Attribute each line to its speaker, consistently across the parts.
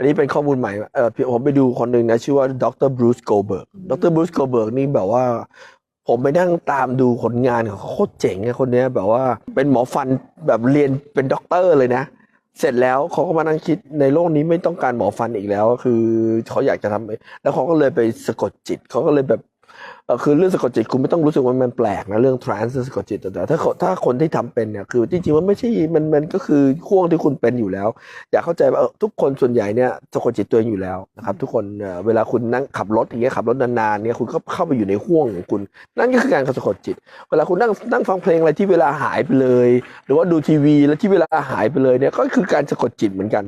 Speaker 1: อันนี้เป็นข้อมูลใหม่เออผมไปดูคนหนึ่งนะ ชื่อว่าดรบรูซโกเบิร์กดรบรูซโกเบิร์กนี่แบบว่า ผมไปนั่งตามดูผลงานของเขาโคตรเจ๋งอะคนเนี้ยแบบว่าเป็นหมอฟันแบบเรียนเป็นด็อกเตอร์เลยนะ เสร็จแล้วเขาก็มานั่งคิดในโลกนี้ไม่ต้องการหมอฟันอีกแล้ว คือเขาอยากจะทำแล้วเขาก็เลยไปสะกดจิตเขาก็เลยแบบเออ คือเรื่องสะกดจิตคุณไม่ต้องรู้สึกว่ามันแปลกนะเรื่องทรานส์สะกดจิตแต่ถ้าถ้าคนที่ทำเป็นเนี่ยคือจริงๆมันไม่ใช่มันมันก็คือห่วงที่คุณเป็นอยู่แล้ว อยากเข้าใจว่าทุกคนส่วนใหญ่เนี่ยสะกดจิตตัวเองอยู่แล้วนะครับทุกคนเวลาคุณนั่งขับรถอย่างเงี้ยขับรถนานๆเนี่ยคุณก็เข้าไปอยู่ในห่วงของคุณ นั่นก็คือการสะกดจิต เวลาคุณนั่งนั่งฟังเพลงอะไรที่เวลาหายไปเลย หรือว่าดูทีวีแล้วที่เวลาหายไปเลยเนี่ยก็คือการสะกดจิตเหมือนกัน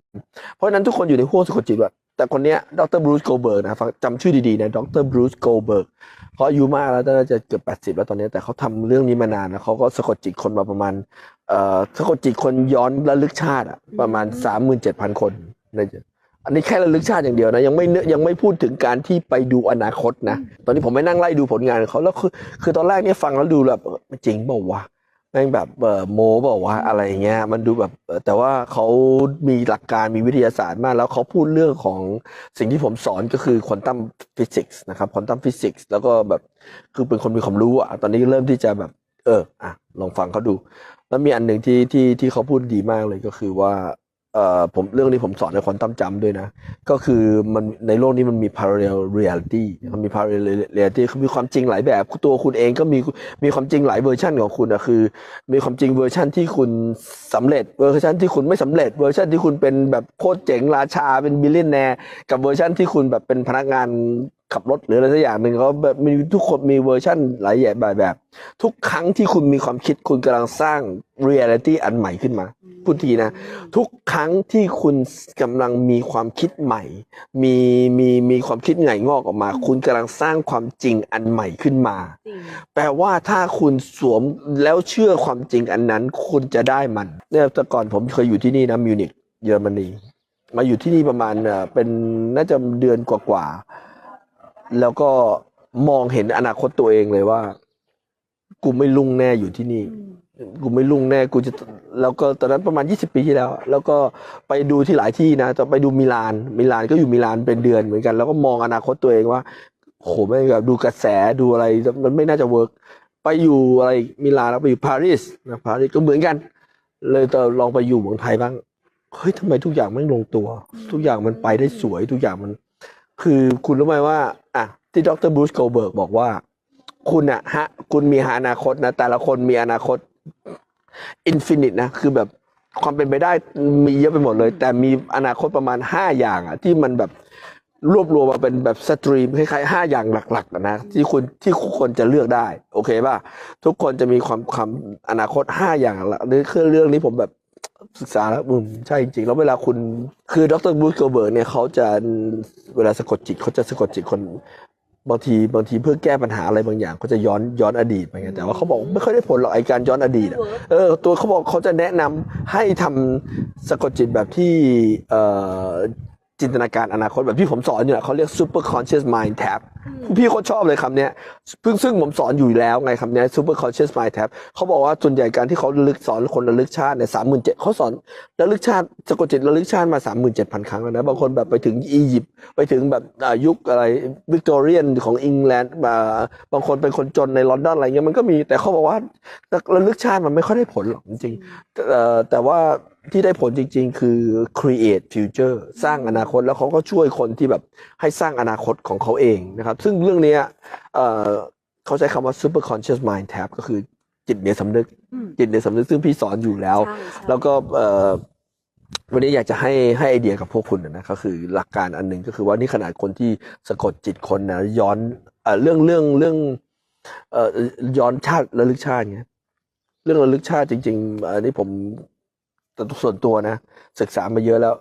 Speaker 1: เพราะฉะนั้นทุกคนอยู่ในห่วงสะกดจิตว่า แต่คนเนี้ยดรบรูซโกเบิร์กนะฟังจำชื่อดีๆนะดรบรูซโกเบิร์กเขาอายุมากแล้วน่าจะเกือบ 80 แล้วตอนนี้แต่เขาทำเรื่องนี้มานานแล้วเขาก็สะกดจิตคนมาประมาณเอ่อสะกดจิตคนย้อนระลึกชาติอะประมาณ 37,000 คนในอันนี้แค่ระลึกชาติอย่างเดียวนะยังไม่เนยังไม่พูดถึงการที่ไปดูอนาคตนะ ตอนนี้ผมไปนั่งไล่ดูผลงานของเขาแล้วคือคือตอนแรกเนี่ยฟังแล้วดูแบบเออจริงเปล่าวะ แม่งแบบเออโมบอกว่าอะไรเงี้ย มันดูแบบแต่ว่าเขามีหลักการมีวิทยาศาสตร์มาก แล้วเขาพูดเรื่องของสิ่งที่ผมสอนก็คือควอนตัมฟิสิกส์นะครับควอนตัมฟิสิกส์แล้วก็แบบคือเป็นคนมีความรู้อะตอนนี้เริ่มที่จะแบบ เอออะลองฟังเขาดู แล้วมีอันหนึ่งที่ที่ที่เขาพูดดีมากเลยก็คือว่า เอ่อผมเรื่องนี้ผมสอนในควอนตัมจำด้วยนะ ก็คือมันในโลกนี้มันมี parallel reality มันมี parallel reality คือมีความจริงหลายแบบตัวคุณเองก็มีมีความจริงหลายเวอร์ชันของคุณนะคือ มีความจริงเวอร์ชันที่คุณสำเร็จเวอร์ชันที่คุณไม่สำเร็จเวอร์ชันที่คุณเป็นแบบโคตรเจ๋งราชาเป็นบิลเลนแนร์กับเวอร์ชันที่คุณแบบเป็นพนักงาน ขับรถหรืออะไรสักอย่างหนึ่งเขาแบบมีทุกคนมีเวอร์ชันหลายแบบแบบ ทุกครั้งที่คุณมีความคิดคุณกำลังสร้าง reality อันใหม่ขึ้นมา พูดทีนะ ทุกครั้งที่คุณกำลังมีความคิดใหม่ มีมีมีความคิดไงงอกออกมา คุณกำลังสร้างความจริงอันใหม่ขึ้นมา แปลว่าถ้าคุณสวมแล้วเชื่อความจริงอันนั้น คุณจะได้มันเนี่ยแต่ก่อนผมเคยอยู่ที่นี่นะมิวนิกเยอรมนีมาอยู่ที่นี่ประมาณเอ่อเป็นน่าจะเดือนกว่าๆ แล้วก็มองเห็นอนาคตตัวเองเลยว่า กูไม่รุ่งแน่อยู่ที่นี่ กูไม่รุ่งแน่กูจะแล้วก็ตอนนั้นประมาณ 20 ปีที่แล้ว แล้วก็ไปดูที่หลายที่นะจะไปดูมิลาน มิลานก็อยู่มิลานเป็นเดือนเหมือนกัน แล้วก็มองอนาคตตัวเองว่าโหไม่งแบบดูกระแสดูอะไรมันไม่น่าจะเวิร์กไปอยู่อะไรมิลานแล้วไปอยู่ปารีสนะปารีสก็เหมือนกัน เลยแต่ลองไปอยู่เมืองไทยบ้างเฮ้ยทำไมทุกอย่างไม่ลงตัว ทุกอย่างมันไปได้สวย ทุกอย่างมัน คือคุณรู้ไหมว่าอะที่ดรบรูซโกเบิร์กบอกว่า คุณอะฮะ คุณมีอนาคตนะ แต่ละคนมีอนาคตอินฟินิตนะ คือแบบความเป็นไปได้มีเยอะไปหมดเลย แต่มีอนาคตประมาณห้าอย่างอะที่มันแบบรวบรวมมาเป็นแบบสตรีมคล้ายๆห้าอย่างหลักๆนะที่คุณที่คนจะเลือกได้ โอเคป่ะ ทุกคนจะมีความความอนาคตห้าอย่างหลักนี่คือเรื่องนี้ผมแบบ ศึกษาแล้วอืมใช่จริงๆแล้วเวลาคุณคือดรบรูซโกเบิร์กเนี่ยเขาจะเวลาสะกดจิตเขาจะสะกดจิตคนบางทีบางทีเพื่อแก้ปัญหาอะไรบางอย่างเขาจะย้อนย้อนอดีตไปไงแต่ว่าเขาบอกไม่ค่อยได้ผลหรอกไอการย้อนอดีตอะ
Speaker 2: ไม่เวิร์ก
Speaker 1: เออตัวเขาบอกเขาจะแนะนำให้ทำสะกดจิตแบบที่เอ่อ จินตนาการอนาคตแบบที่ผมสอนอยู่อะเขาเรียก super conscious mind tab พี่โคตรชอบเลยคำเนี้ยเพิ่งซึ่งผมสอนอยู่แล้วไงคำเนี้ย super conscious mind tab เขาบอกว่าส่วนใหญ่การที่เขาระลึกสอนคนระลึกชาติเนี่ยสามหมื่นเจ็ดเขาสอนระลึกชาติสะกดจิตระลึกชาติมาสามหมื่นเจ็ดพันครั้งแล้วนะบางคนแบบไปถึงอียิปต์ไปถึงแบบอ่ายุคอะไรวิกตอเรียนของอังกฤษมาบางคนเป็นคนจนในลอนดอนอะไรเงี้ยมันก็มีแต่เขาบอกว่าระลึกชาติมันไม่ค่อยได้ผลหรอกจริงๆเอ่อแต่ว่า ที่ได้ผลจริง ๆ คือ create future สร้างอนาคตแล้วเขาก็ช่วยคนที่แบบให้สร้างอนาคตของเขาเองนะครับ ซึ่งเรื่องเนี้ยเอ่อเขาใช้คำว่า super conscious mind tab ก็คือจิตเหนือสำนึก
Speaker 2: อืม
Speaker 1: จิตเหนือสำนึกซึ่งพี่สอนอยู่แล้ว
Speaker 2: ใช่ใช่
Speaker 1: แล้วก็เอ่อวันนี้อยากจะให้ให้ไอเดียกับพวกคุณนะก็คือหลักการอันหนึ่งก็คือว่านี่ขนาดคนที่สะกดจิตคนนะย้อนเอ่อเรื่องเรื่องเรื่องเอ่อย้อนชาติระลึกชาติเงี้ยเรื่องระลึกชาติจริงๆอันนี้ผม ส่วนตัวนะ ศึกษามาเยอะแล้ว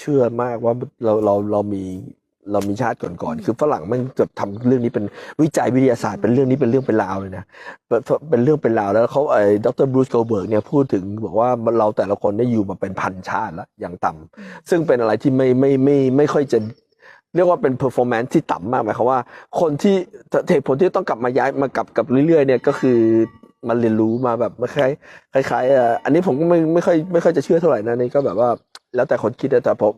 Speaker 1: เชื่อมากว่าเราเราเรามีเรามีชาติก่อนๆคือฝรั่งมันจะทำเรื่องนี้เป็นวิจัยวิทยาศาสตร์เป็นเรื่องนี้เป็นเรื่องเป็นราวเลยนะเป็นเป็นเรื่องเป็นราวแล้วเขาไอ้ดรบรูซโกเบิร์กเนี่ยพูดถึงบอกว่าเราแต่ละคนได้อยู่มาเป็นพันชาติแล้วอย่างต่ำซึ่งเป็นอะไรที่ไม่ไม่ไม่ไม่ค่อยจะเรียกว่าเป็น performance ที่ต่ำมากหมายความว่า คนที่เหตุผลที่ต้องกลับมาย้ายมากลับกับเรื่อยๆเนี่ยก็คือ มาเรียนรู้มาแบบมาคล้ายคล้ายๆเอ่ออันนี้ผมก็ไม่ไม่ค่อยไม่ค่อยจะเชื่อเท่าไหร่นะนี่ก็แบบว่าแล้วแต่คนคิดนะแต่ผม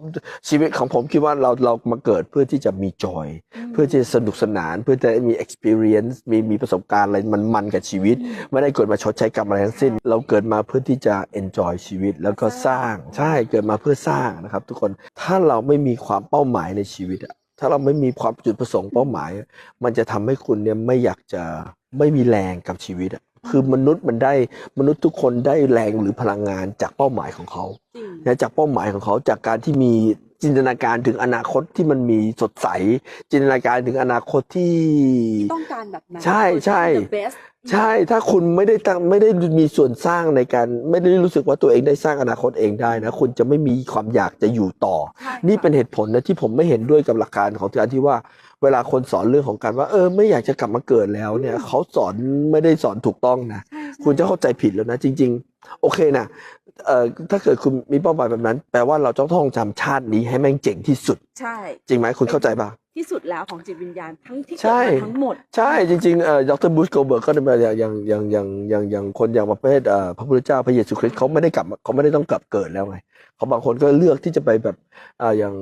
Speaker 1: ชีวิตของผมคิดว่าเราเรามาเกิดเพื่อที่จะมีจอย เพื่อที่จะสนุกสนาน เพื่อจะมี experience มีมีประสบการณ์อะไรมันมันๆกับชีวิต ไม่ได้เกิดมาชดใช้กรรมอะไรทั้งสิ้น เราเกิดมาเพื่อที่จะ enjoy ชีวิตแล้วก็สร้างใช่เกิดมาเพื่อสร้างนะครับ ทุกคนถ้าเราไม่มีความเป้าหมายในชีวิตอะถ้าเราไม่มีความจุดประสงค์เป้าหมายอะมันจะทำให้คุณเนี่ยไม่อยากจะไม่มีแรงกับชีวิตอะ คือมนุษย์มันได้มนุษย์ทุกคนได้แรงหรือพลังงานจากเป้าหมายของเขา
Speaker 2: จริง
Speaker 1: นะจากเป้าหมายของเขาจากการที่มีจินตนาการถึงอนาคตที่มันมีสดใส จินตนาการถึงอนาคตที่
Speaker 2: ต้องการแบบนั้น
Speaker 1: ใช่ใช่
Speaker 2: the best
Speaker 1: ใช่ถ้าคุณไม่ได้ตั้งไม่ได้มีส่วนสร้างในการไม่ได้รู้สึกว่าตัวเองได้สร้างอนาคตเองได้นะคุณจะไม่มีความอยากจะอยู่ต่อ
Speaker 2: ใช่
Speaker 1: นี่เป็น
Speaker 2: ค่ะ
Speaker 1: เหตุผลนะที่ผมไม่เห็นด้วยกับหลักการของการที่ว่า เวลาคนสอนเรื่องของการว่า เออ ไม่อยากจะกลับมาเกิดแล้วเนี่ยเขาสอนไม่ได้สอนถูกต้องนะ
Speaker 2: ใช่ใช่
Speaker 1: คุณจะเข้าใจผิดแล้วนะ จริง ๆ โอเคนะเอ่อถ้าเกิดคุณมีเป้าหมายแบบนั้น แปลว่าเราต้องท่องจำชาตินี้ให้แม่งเจ๋งที่สุด
Speaker 2: ใช่
Speaker 1: จริงไหมคุณเข้าใจปะ
Speaker 2: ที่สุดแล้วของจิตวิญญาณทั้งที่
Speaker 1: ใช่
Speaker 2: เกิดมาทั้งหมด
Speaker 1: ใช่จริงๆเอ่อดรบูชโกเบิร์กก็เป็นอย่างอย่างอย่างอย่างอย่างอย่างคนอย่างประเภทเอ่อพระพุทธเจ้าพระเยซูคริสต์เขาไม่ได้กลับมาเขาไม่ได้ต้องกลับเกิดแล้วไงเขาบางคนก็เลือกที่จะไปแบบอ่าอย่าง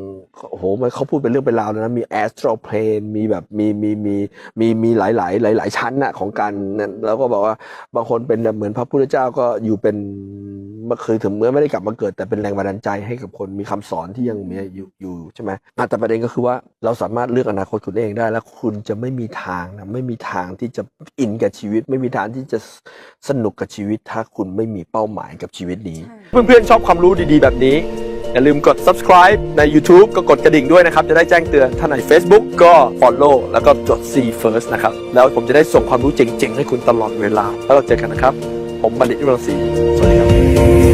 Speaker 1: โอ้โหมันเขาพูดเป็นเรื่องเป็นราวเลยนะมี astral plane มีแบบมีมีมีมีมีหลายหลายหลายหลายๆชั้นน่ะของการนั้นแล้วก็บอกว่าบางคนเป็นแบบเหมือนพระพุทธเจ้าก็อยู่เป็น มาเคยถึงเมื่อไม่ได้กลับมาเกิด แต่เป็นแรงบันดาลใจให้กับคนมีคำสอนที่ยังมีอยู่อยู่ใช่ไหมแต่ประเด็นก็คือว่าเราสามารถเลือกอนาคตคุณเองได้ แล้วคุณจะไม่มีทางนะไม่มีทางที่จะอินกับชีวิต ไม่มีทางที่จะสนุกกับชีวิต ถ้าคุณไม่มีเป้าหมายกับชีวิตนี้ เพื่อนๆชอบความรู้ดีๆ แบบนี้อย่าลืมกด subscribe ใน YouTube ก็กดกระดิ่งด้วยนะครับ จะได้แจ้งเตือนถ้าใน Facebook ก็ follow แล้วก็จด see first นะครับ แล้วผมจะได้ส่งความรู้เจ๋งๆ ให้คุณตลอดเวลา แล้วเราเจอกันนะครับ ผมบัณฑิตยุรังศรีสวัสดีครับ